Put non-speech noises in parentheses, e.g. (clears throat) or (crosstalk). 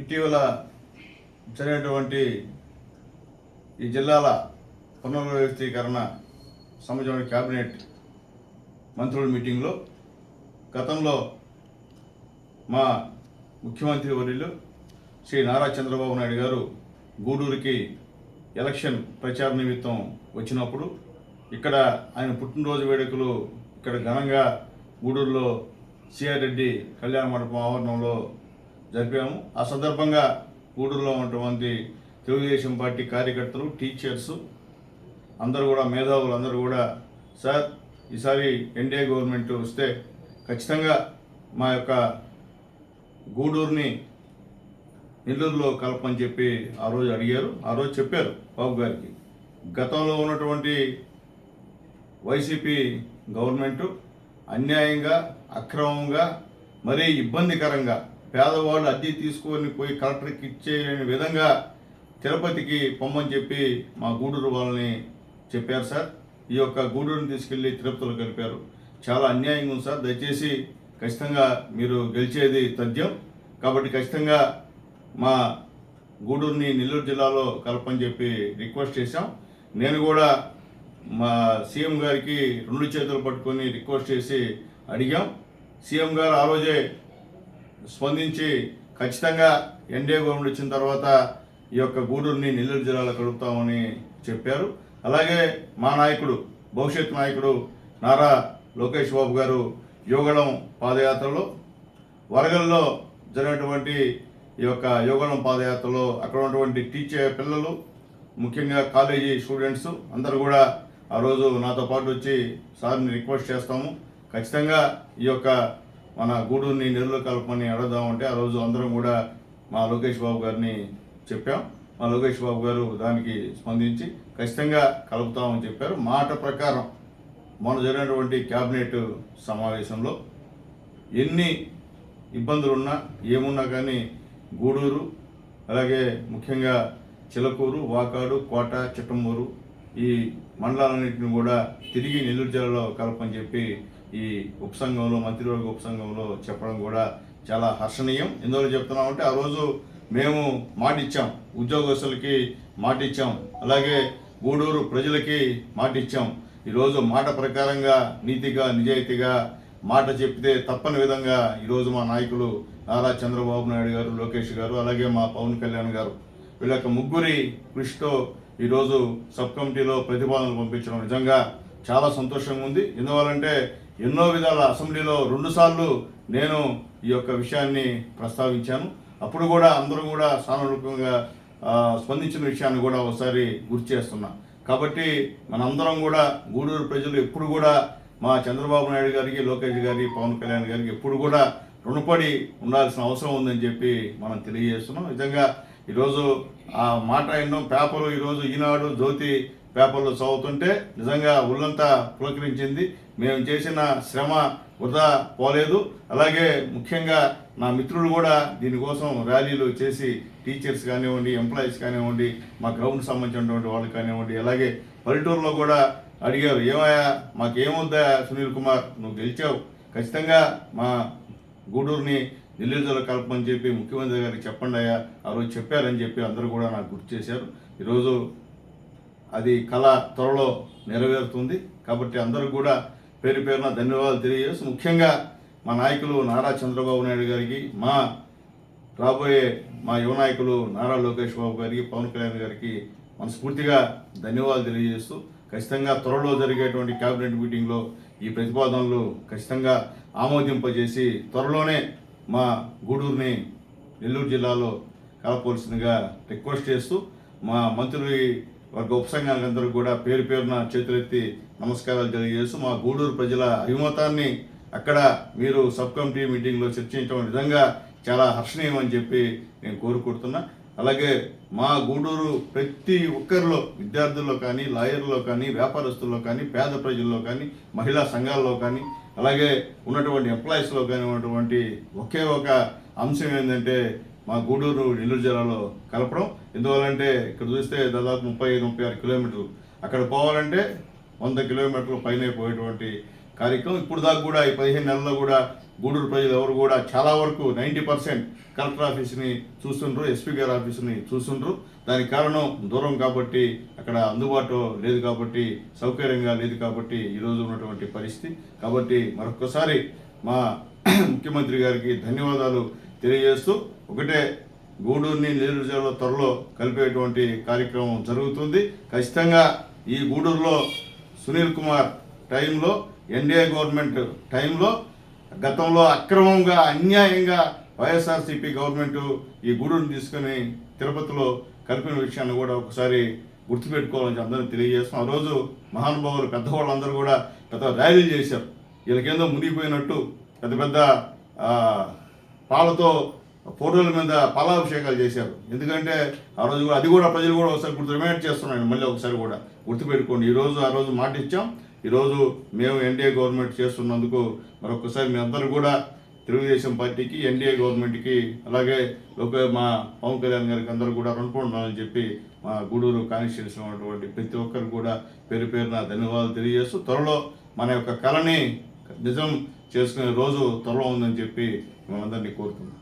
ఇటీవల జరిగినటువంటి ఈ జిల్లాల పునర్వ్యవస్థీకరణ సంబంధించిన క్యాబినెట్ మంత్రుల మీటింగ్లో గతంలో మా ముఖ్యమంత్రి వర్యులు శ్రీ నారా చంద్రబాబు నాయుడు గారు గూడూరుకి ఎలక్షన్ ప్రచార నిమిత్తం వచ్చినప్పుడు ఇక్కడ ఆయన పుట్టినరోజు వేడుకలు ఇక్కడ ఘనంగా గూడూరులో సిఆర్ రెడ్డి కళ్యాణ మండపం ఆవరణంలో జరిపాము. ఆ సందర్భంగా గూడూరులో ఉన్నటువంటి తెలుగుదేశం పార్టీ కార్యకర్తలు టీచర్స్ అందరూ కూడా మేధావులు అందరూ కూడా సార్ ఈసారి ఎన్డీఏ గవర్నమెంట్ వస్తే ఖచ్చితంగా మా యొక్క గూడూరుని నెల్లూరులో కలపని చెప్పి ఆ రోజు అడిగారు. ఆ రోజు చెప్పారు బాబు గారికి. గతంలో ఉన్నటువంటి వైసీపీ గవర్నమెంటు అన్యాయంగా అక్రమంగా మరీ ఇబ్బందికరంగా పేదవాళ్ళు అద్దె తీసుకొని పోయి కలెక్టర్కి ఇచ్చేయని విధంగా తిరుపతికి పొమ్మని చెప్పి మా గూడూరు వాళ్ళని చెప్పారు సార్. ఈ యొక్క గూడూరుని తీసుకెళ్ళి తిరుపతిలో కలిపారు. చాలా అన్యాయంగా ఉంది సార్. దయచేసి ఖచ్చితంగా మీరు గెలిచేది తథ్యం. కాబట్టి ఖచ్చితంగా మా గూడూరుని నెల్లూరు జిల్లాలో కలపని చెప్పి రిక్వెస్ట్ చేశాం. నేను కూడా మా సీఎం గారికి రెండు చేతులు పట్టుకొని రిక్వెస్ట్ చేసి అడిగాం. సీఎం గారు ఆ రోజే స్పందించి ఖచ్చితంగా ఎన్డీఏ గవర్నమెంట్ వచ్చిన తర్వాత ఈ యొక్క గూడూరుని నెల్లూరు జిల్లాలో కలుపుతామని చెప్పారు. అలాగే మా నాయకుడు భవిష్యత్ నాయకుడు నారా లోకేష్ బాబు గారు యోగళం పాదయాత్రలో వరగల్లో జరిగినటువంటి ఈ యొక్క యోగళం పాదయాత్రలో అక్కడ ఉన్నటువంటి టీచర్ పిల్లలు ముఖ్యంగా కాలేజీ స్టూడెంట్స్ అందరూ కూడా ఆ రోజు నాతో పాటు వచ్చి సార్ని రిక్వెస్ట్ చేస్తాము. ఖచ్చితంగా ఈ యొక్క మన గూడూరుని నెల్లూరు కలపమని అడుగుదామంటే ఆ రోజు అందరం కూడా మా లోకేష్ బాబు గారిని చెప్పాం. మా లోకేష్ బాబు గారు దానికి స్పందించి ఖచ్చితంగా కలుపుతామని చెప్పారు. మాట ప్రకారం మొన్న జరిగినటువంటి క్యాబినెట్ సమావేశంలో ఎన్ని ఇబ్బందులున్నా ఏమున్నా కానీ గూడూరు అలాగే ముఖ్యంగా చిలకూరు వాకాడు కోట చిట్టమూరు ఈ మండలాలన్నింటిని కూడా తిరిగి నెల్లూరు జిల్లాలో కలపని చెప్పి ఈ ఉపసంఘంలో మంత్రివర్గ ఉపసంఘంలో చెప్పడం కూడా చాలా హర్షణీయం. ఎందువల్ల చెప్తున్నామంటే ఆ రోజు మేము మాట ఇచ్చాం ఉద్యోగస్తులకి మాట ఇచ్చాం అలాగే గూడూరు ప్రజలకి మాట ఇచ్చాం ఈరోజు మాట ప్రకారంగా నీతిగా నిజాయితీగా మాట చెప్తే తప్పని విధంగా ఈరోజు మా నాయకులు నారా చంద్రబాబు నాయుడు గారు లోకేష్ గారు అలాగే మా పవన్ కళ్యాణ్ గారు వీళ్ళ యొక్క ముగ్గురి కృషితో ఈరోజు సబ్ కమిటీలో ప్రతిపాదనలు పంపించడం నిజంగా చాలా సంతోషంగా ఉంది. ఎందువల్లంటే ఎన్నో విధాల అసెంబ్లీలో రెండుసార్లు నేను ఈ యొక్క విషయాన్ని ప్రస్తావించాను. అప్పుడు కూడా అందరూ కూడా సానురూపంగా స్పందించిన విషయాన్ని కూడా ఒకసారి గుర్తు చేస్తున్నా. కాబట్టి మనందరం కూడా గూడూరు ప్రజలు ఎప్పుడు కూడా మా చంద్రబాబు నాయుడు గారికి లోకేష్ గారి పవన్ కళ్యాణ్ గారికి ఎప్పుడు కూడా రుణపడి ఉండాల్సిన అవసరం ఉందని చెప్పి మనం తెలియజేస్తున్నాం. నిజంగా ఈరోజు ఆ మాట ఎన్నో పేపరు ఈరోజు ఈనాడు జ్యోతి పేపర్లో చదువుతుంటే నిజంగా ఒళ్ళంతా పులకరించింది. మేము చేసిన శ్రమ వృధా పోలేదు. అలాగే ముఖ్యంగా నా మిత్రులు కూడా దీనికోసం ర్యాలీలు చేసి టీచర్స్ కానివ్వండి ఎంప్లాయీస్ కానివ్వండి మా గ్రౌండ్ సంబంధించినటువంటి వాళ్ళు కానివ్వండి అలాగే పల్లెటూరులో కూడా అడిగారు ఏమయ్యా మాకేమొద్దా సునీల్ కుమార్? నువ్వు గెలిచావు. ఖచ్చితంగా మా గూడూరుని నెల్లూరు కలపమని చెప్పి ముఖ్యమంత్రి గారికి చెప్పండి అయ్యా. ఆ రోజు చెప్పారని చెప్పి అందరూ కూడా నాకు గుర్తు చేశారు. ఈరోజు అది కళ త్వరలో నెరవేరుతుంది. కాబట్టి అందరూ కూడా పేరు పేరున ధన్యవాదాలు తెలియజేసి ముఖ్యంగా మా నాయకులు నారా చంద్రబాబు నాయుడు గారికి మా రాబోయే మా యువ నాయకులు నారా లోకేష్ బాబు గారికి పవన్ కళ్యాణ్ గారికి మనస్ఫూర్తిగా ధన్యవాదాలు తెలియజేస్తూ ఖచ్చితంగా త్వరలో జరిగేటువంటి కేబినెట్ మీటింగ్లో ఈ ప్రతిపాదనలు ఖచ్చితంగా ఆమోదింపజేసి త్వరలోనే మా గూడూరుని నెల్లూరు జిల్లాలో కలపవలసిందిగా రిక్వెస్ట్ చేస్తూ మా మంత్రులు వర్గ ఉపసంఘానికి అందరూ కూడా పేరు పేరున చేతులెత్తి నమస్కారాలు తెలియజేస్తూ మా గూడూరు ప్రజల అభిమతాన్ని అక్కడ మీరు సబ్ కమిటీ మీటింగ్లో చర్చించడం నిజంగా చాలా హర్షణీయం అని చెప్పి నేను కోరుకుంటున్నా. అలాగే మా గూడూరు ప్రతి ఒక్కరిలో విద్యార్థుల్లో కానీ లాయర్లో కానీ వ్యాపారస్తుల్లో కానీ పేద ప్రజల్లో కానీ మహిళా సంఘాల్లో కానీ అలాగే ఉన్నటువంటి ఎంప్లాయీస్లో కానీ ఉన్నటువంటి ఒకే ఒక అంశం ఏంటంటే మా గూడూరు నెల్లూరు జిల్లాలో కలపడం. ఎందువల్లంటే ఇక్కడ చూస్తే దాదాపు ముప్పై ఐదు ముప్పై ఆరు కిలోమీటర్లు. అక్కడ పోవాలంటే వంద కిలోమీటర్లు పైనే పోయేటువంటి కార్యక్రమం. ఇప్పుడు దాకా కూడా ఈ పదిహేను నెలల్లో కూడా గూడూరు ప్రజలు ఎవరు కూడా చాలా వరకు నైంటీ పర్సెంట్ కలెక్టర్ ఆఫీస్ని చూస్తుండ్రు ఎస్పీ గారి ఆఫీస్ని చూస్తుండ్రు. దానికి కారణం దూరం కాబట్టి అక్కడ అందుబాటులో లేదు కాబట్టి సౌకర్యంగా లేదు కాబట్టి ఈరోజు ఉన్నటువంటి పరిస్థితి. కాబట్టి మరొకసారి మా (clears throat) ముఖ్యమంత్రి గారికి ధన్యవాదాలు. తెలియజేస్తూ ఒకటే గూడూరుని నెల్లూరు జిల్లా త్వరలో కలిపేటువంటి కార్యక్రమం జరుగుతుంది. ఖచ్చితంగా ఈ గూడూరులో సునీల్ కుమార్ టైంలో ఎన్డీఏ గవర్నమెంట్ టైంలో గతంలో అక్రమంగా అన్యాయంగా వైఎస్ఆర్సీపీ గవర్నమెంట్ ఈ గూడూరుని తీసుకొని తిరుపతిలో కలిపిన విషయాన్ని కూడా ఒకసారి గుర్తుపెట్టుకోవాలని అందరూ తెలియజేస్తాం ఆ రోజు మహానుభావులు పెద్దవాళ్ళందరూ కూడా పెద్ద ర్యాలీలు చేశారు. వీళ్ళకేందో మునిగిపోయినట్టు పెద్ద పెద్ద పాలతో ఫోటోల మీద పాలాభిషేకాలు చేశారు. ఎందుకంటే ఆ రోజు కూడా అది కూడా ప్రజలు కూడా ఒకసారి గుర్తు రిమైండ్ చేస్తున్నాను మళ్ళీ ఒకసారి కూడా గుర్తుపెట్టుకోండి. ఈ రోజు ఆ రోజు మాట ఇచ్చాం. ఈరోజు మేము ఎన్డీఏ గవర్నమెంట్ చేస్తున్నందుకు మరొకసారి మీ అందరూ కూడా తెలుగుదేశం పార్టీకి ఎన్డీఏ గవర్నమెంట్కి అలాగే లోక మా పవన్ కళ్యాణ్ గారికి అందరూ కూడా రుణపడున్నారని చెప్పి మా గూడూరు కాన్స్టిట్యూన్సీలో ఉన్నటువంటి ప్రతి ఒక్కరు కూడా పేరు పేరున ధన్యవాదాలు తెలియజేస్తూ త్వరలో మన యొక్క కళని నిజం చేసుకునే రోజు త్వరలో ఉందని చెప్పి మనందరినీ కోరుతున్నాం